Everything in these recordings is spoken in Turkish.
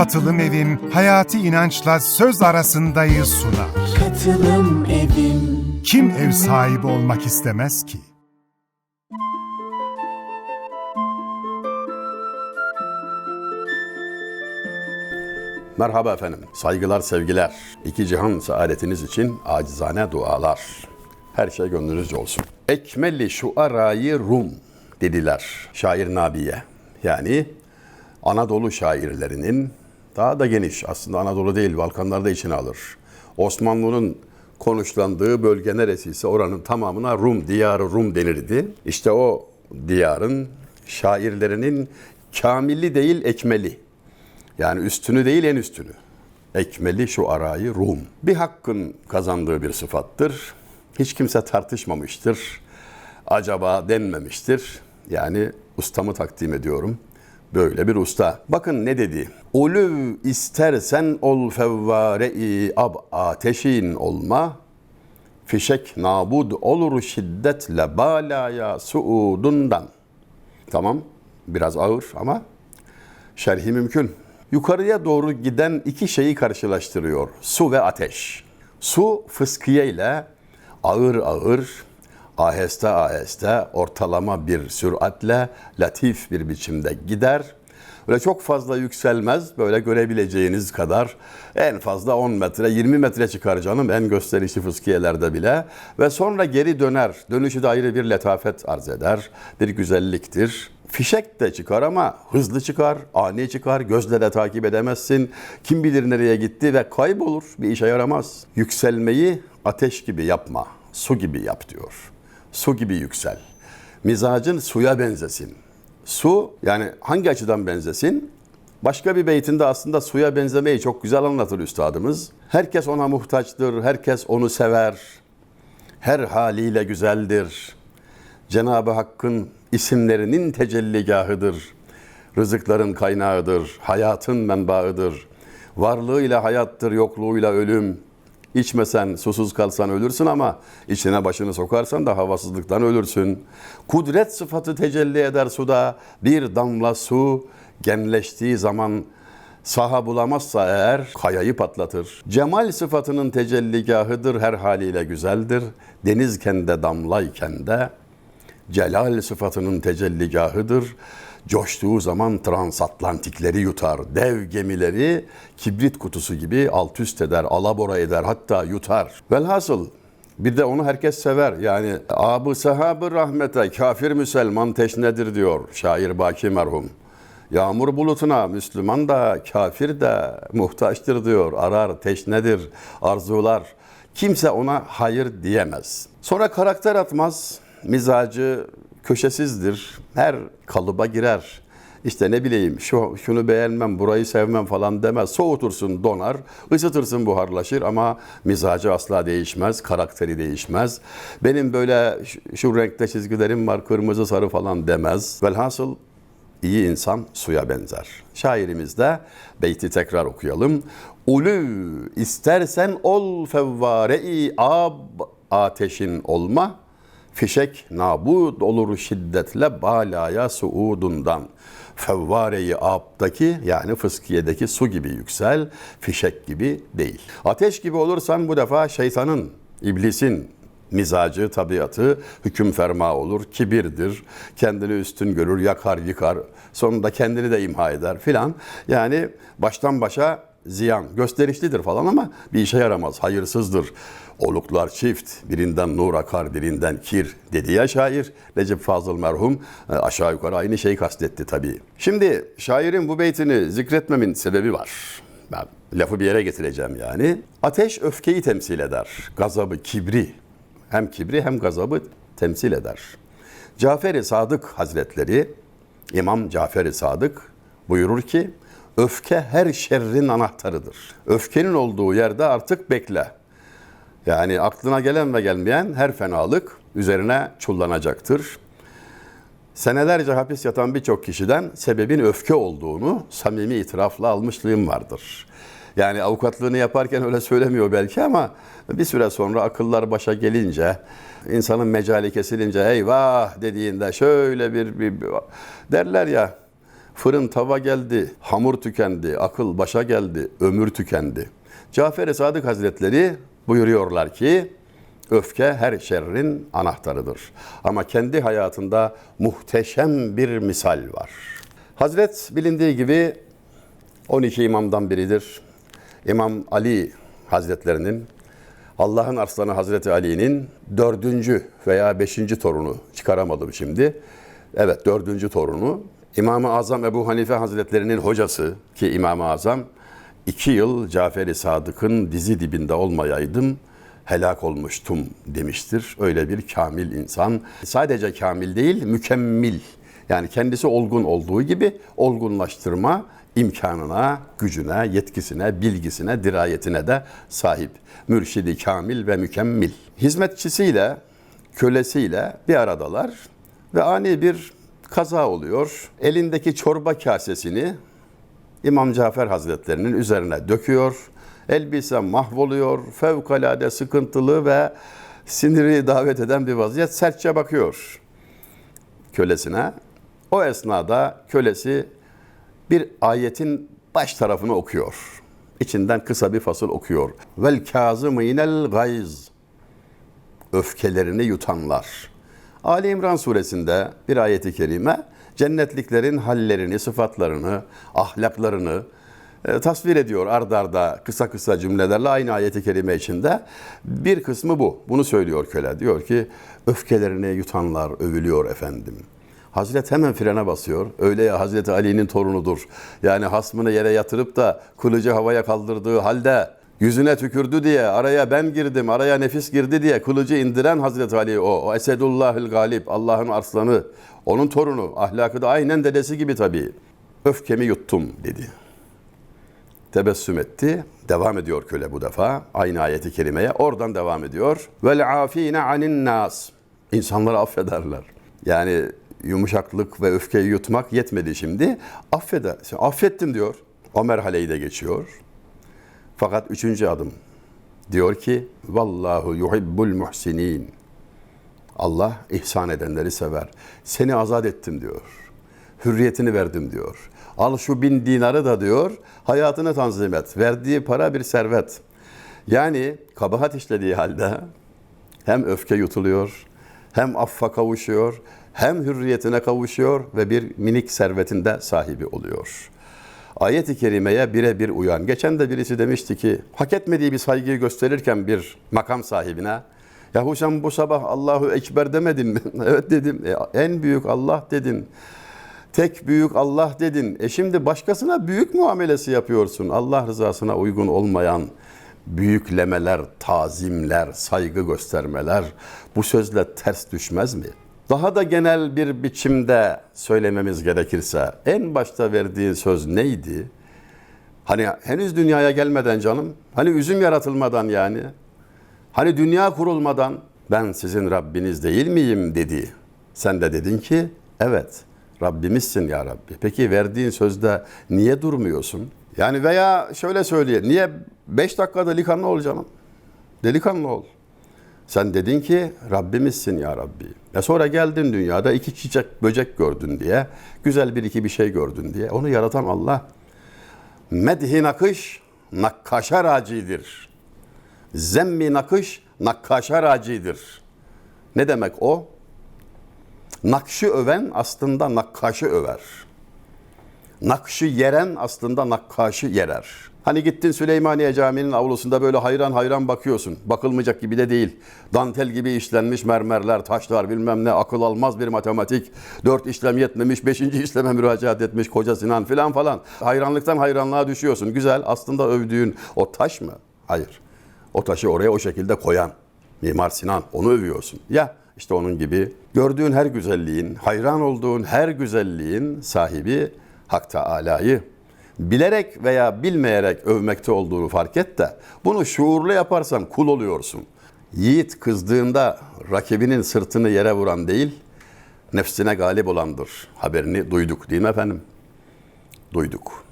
Katılım Evim hayati inançla söz arasındayı sunar. Katılım Evim Kim ev sahibi olmak istemez ki? Merhaba efendim. Saygılar, sevgiler. İki cihan saadetiniz için acizane dualar. Her şey gönlünüzce olsun. Ekmeli şu arayı Rum dediler şair Nabiye. Yani Anadolu şairlerinin daha da geniş aslında Anadolu değil Balkanlarda da içine alır. Osmanlı'nın konuşlandığı bölge neresiyse oranın tamamına Rum, diyarı Rum denirdi. İşte o diyarın şairlerinin kamili değil ekmeli yani üstünü değil en üstünü. Ekmeli şu arayı Rum. Bir hakkın kazandığı bir sıfattır. Hiç kimse tartışmamıştır. Acaba denmemiştir. Yani ustamı takdim ediyorum. Böyle bir usta. Bakın ne dedi? Uluv istersen ol fevvare-i ab ateşin olma. Fişek nabud olur şiddetle balaya suudundan. Tamam biraz ağır ama şerhi mümkün. Yukarıya doğru giden iki şeyi karşılaştırıyor. Su ve ateş. Su fıskiye ile ağır ağır, aheste aheste, ortalama bir süratle, latif bir biçimde gider. Böyle çok fazla yükselmez, böyle görebileceğiniz kadar en fazla 10 metre, 20 metre çıkar canım en gösterişli fıskiyelerde bile. Ve sonra geri döner. Dönüşü de ayrı bir letafet arz eder, bir güzelliktir. Fişek de çıkar ama hızlı çıkar, ani çıkar, gözle de takip edemezsin. Kim bilir nereye gitti ve kaybolur, bir işe yaramaz. Yükselmeyi ateş gibi yapma, su gibi yap diyor. Su gibi yüksel. Mizacın suya benzesin. Su yani hangi açıdan benzesin? Başka bir beytinde aslında suya benzemeyi çok güzel anlatır üstadımız. Herkes ona muhtaçtır, herkes onu sever. Her haliyle güzeldir. Cenab-ı Hakk'ın isimlerinin tecelligahıdır. Rızıkların kaynağıdır, hayatın menbaıdır. Varlığıyla hayattır, yokluğuyla ölüm. İçmesen, susuz kalsan ölürsün ama içine başını sokarsan da havasızlıktan ölürsün. Kudret sıfatı tecelli eder suda. Bir damla su genleştiği zaman saha bulamazsa eğer kayayı patlatır. Cemal sıfatının tecelligahıdır, her haliyle güzeldir. Denizken de damlayken de celal sıfatının tecelligahıdır. Coştuğu zaman transatlantikleri yutar. Dev gemileri kibrit kutusu gibi alt üst eder, alabora eder, hatta yutar. Velhasıl bir de onu herkes sever. Yani abı sahabı rahmete kafir Müslüman teşnedir diyor şair Baki merhum. Yağmur bulutuna Müslüman da kafir de muhtaçtır diyor. Arar, teşnedir, arzular. Kimse ona hayır diyemez. Sonra karakter atmaz, mizacı köşesizdir. Her kalıba girer. İşte ne bileyim şu şunu beğenmem, burayı sevmem falan demez. Soğutursun, donar, ısıtırsın, buharlaşır ama mizacı asla değişmez, karakteri değişmez. Benim böyle şu, renkte çizgilerim var, kırmızı, sarı falan demez. Velhasıl iyi insan suya benzer. Şairimiz de beyti tekrar okuyalım. Ulü istersen ol fevvare-i ab ateşin olma. Fişek nabud olur şiddetle balaya suudundan. Fevvare-i abdaki yani fıskiyedeki su gibi yüksel, fişek gibi değil. Ateş gibi olursan bu defa şeytanın, iblisin, mizacı, tabiatı hüküm ferma olur, kibirdir, kendini üstün görür, yakar, yıkar, sonunda kendini de imha eder filan. Yani baştan başa ziyan, gösterişlidir falan ama bir işe yaramaz, hayırsızdır. Oluklar çift, birinden nur akar, birinden kir dedi ya şair. Recep Fazıl merhum e, aşağı yukarı aynı şeyi kastetti tabii. Şimdi şairin bu beytini zikretmemin sebebi var. Ben lafı bir yere getireceğim yani. Ateş öfkeyi temsil eder, gazabı, kibri, hem kibri hem gazabı temsil eder. Cafer-i Sadık Hazretleri, İmam Cafer-i Sadık buyurur ki, öfke her şerrin anahtarıdır. Öfkenin olduğu yerde artık bekle. Yani aklına gelen ve gelmeyen her fenalık üzerine çullanacaktır. Senelerce hapis yatan birçok kişiden sebebin öfke olduğunu samimi itirafla almışlığım vardır. Yani avukatlığını yaparken öyle söylemiyor belki ama bir süre sonra akıllar başa gelince, insanın mecali kesilince eyvah dediğinde şöyle bir, bir, bir derler ya Fırın tava geldi, hamur tükendi, akıl başa geldi, ömür tükendi. Cafer-i Sadık Hazretleri buyuruyorlar ki, öfke her şerrin anahtarıdır. Ama kendi hayatında muhteşem bir misal var. Hazret bilindiği gibi 12 imamdan biridir. İmam Ali Hazretlerinin Allah'ın arslanı Hazreti Ali'nin dördüncü veya beşinci torunu çıkaramadım şimdi. Evet dördüncü torunu. İmam-ı Azam Ebu Hanife Hazretlerinin hocası ki İmam-ı Azam iki yıl Cafer-i Sadık'ın dizi dibinde olmayaydım helak olmuştum demiştir. Öyle bir kamil insan. Sadece kamil değil mükemmel. Yani kendisi olgun olduğu gibi olgunlaştırma imkanına, gücüne, yetkisine, bilgisine, dirayetine de sahip. Mürşidi kamil ve mükemmel. Hizmetçisiyle, kölesiyle bir aradalar ve ani bir kaza oluyor. Elindeki çorba kasesini İmam Cafer Hazretlerinin üzerine döküyor. Elbise mahvoluyor. Fevkalade sıkıntılı ve siniri davet eden bir vaziyet. Sertçe bakıyor kölesine. O esnada kölesi bir ayetin baş tarafını okuyor. İçinden kısa bir fasıl okuyor. Vel kazımînel gayz. Öfkelerini yutanlar. Ali İmran suresinde bir ayeti kerime cennetliklerin hallerini, sıfatlarını, ahlaklarını e, tasvir ediyor ard arda kısa kısa cümlelerle aynı ayeti kerime içinde. Bir kısmı bu. Bunu söylüyor köle. Diyor ki öfkelerini yutanlar övülüyor efendim. Hazret hemen frene basıyor. Öyle ya Hazreti Ali'nin torunudur. Yani hasmını yere yatırıp da kılıcı havaya kaldırdığı halde yüzüne tükürdü diye araya ben girdim, araya nefis girdi diye kılıcı indiren Hazreti Ali o. O Esedullahül Galip, Allah'ın arslanı. Onun torunu. Ahlakı da aynen dedesi gibi tabii. Öfkemi yuttum dedi. Tebessüm etti. Devam ediyor köle bu defa. Aynı ayeti kerimeye. Oradan devam ediyor. Vel afine anin nas. İnsanları affederler. Yani yumuşaklık ve öfkeyi yutmak yetmedi şimdi. Affeder. Affettim diyor. O merhaleyi de geçiyor. Fakat üçüncü adım diyor ki vallahu yuhibbul muhsinin. Allah ihsan edenleri sever. Seni azat ettim diyor. Hürriyetini verdim diyor. Al şu bin dinarı da diyor, hayatını tanzim et. Verdiği para bir servet. Yani kabahat işlediği halde hem öfke yutuluyor, hem affa kavuşuyor, hem hürriyetine kavuşuyor ve bir minik servetin de sahibi oluyor. Ayet-i kerimeye birebir uyan. Geçen de birisi demişti ki, hak etmediği bir saygıyı gösterirken bir makam sahibine, Yahu sen bu sabah Allahu Ekber demedin mi? evet dedim. E, en büyük Allah dedin. Tek büyük Allah dedin. E şimdi başkasına büyük muamelesi yapıyorsun. Allah rızasına uygun olmayan büyüklemeler, tazimler, saygı göstermeler bu sözle ters düşmez mi? Daha da genel bir biçimde söylememiz gerekirse en başta verdiğin söz neydi? Hani henüz dünyaya gelmeden canım, hani üzüm yaratılmadan yani, hani dünya kurulmadan ben sizin Rabbiniz değil miyim dedi. Sen de dedin ki evet Rabbimizsin ya Rabbi. Peki verdiğin sözde niye durmuyorsun? Yani veya şöyle söyleyeyim. Niye 5 dakikada delikanlı ol canım? Delikanlı ol. Sen dedin ki Rabbimizsin ya Rabbi. E sonra geldin dünyada iki çiçek böcek gördün diye. Güzel bir iki bir şey gördün diye. Onu yaratan Allah. Medhi nakış nakkaşa racidir. Zemmi nakış nakkaşa racidir. Ne demek o? Nakşı öven aslında nakkaşı över. Nakşı yeren aslında nakkaşı yerer. Hani gittin Süleymaniye Camii'nin avlusunda böyle hayran hayran bakıyorsun. Bakılmayacak gibi de değil. Dantel gibi işlenmiş mermerler, taşlar bilmem ne akıl almaz bir matematik. Dört işlem yetmemiş, beşinci işleme müracaat etmiş Koca Sinan filan falan. Hayranlıktan hayranlığa düşüyorsun. Güzel aslında övdüğün o taş mı? Hayır. O taşı oraya o şekilde koyan Mimar Sinan onu övüyorsun. Ya işte onun gibi gördüğün her güzelliğin, hayran olduğun her güzelliğin sahibi Hak Teala'yı bilerek veya bilmeyerek övmekte olduğunu fark et de bunu şuurlu yaparsan kul oluyorsun. Yiğit kızdığında rakibinin sırtını yere vuran değil, nefsine galip olandır. Haberini duyduk değil mi efendim? Duyduk.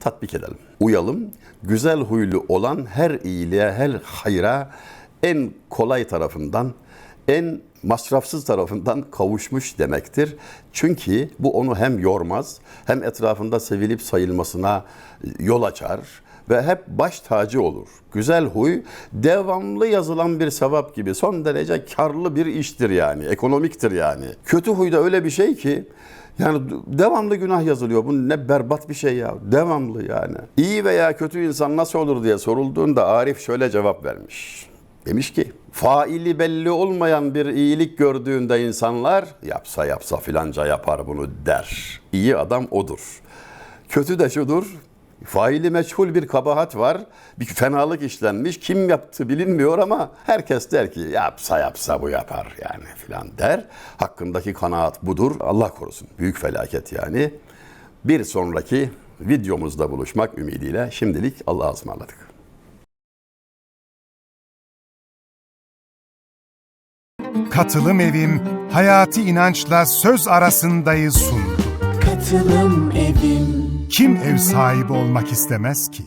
Tatbik edelim. Uyalım. Güzel huylu olan her iyiliğe, her hayra en kolay tarafından, en masrafsız tarafından kavuşmuş demektir. Çünkü bu onu hem yormaz hem etrafında sevilip sayılmasına yol açar ve hep baş tacı olur. Güzel huy devamlı yazılan bir sevap gibi son derece karlı bir iştir yani, ekonomiktir yani. Kötü huy da öyle bir şey ki yani devamlı günah yazılıyor. Bu ne berbat bir şey ya. Devamlı yani. İyi veya kötü insan nasıl olur diye sorulduğunda Arif şöyle cevap vermiş. Demiş ki faili belli olmayan bir iyilik gördüğünde insanlar yapsa yapsa filanca yapar bunu der. İyi adam odur. Kötü de şudur. Faili meçhul bir kabahat var. Bir fenalık işlenmiş. Kim yaptı bilinmiyor ama herkes der ki yapsa yapsa bu yapar yani filan der. Hakkındaki kanaat budur. Allah korusun. Büyük felaket yani. Bir sonraki videomuzda buluşmak ümidiyle şimdilik Allah'a ısmarladık. Katılım Evim Hayati İnanç'la Söz Arasındayız sundu. Katılım Evim Kim ev sahibi olmak istemez ki?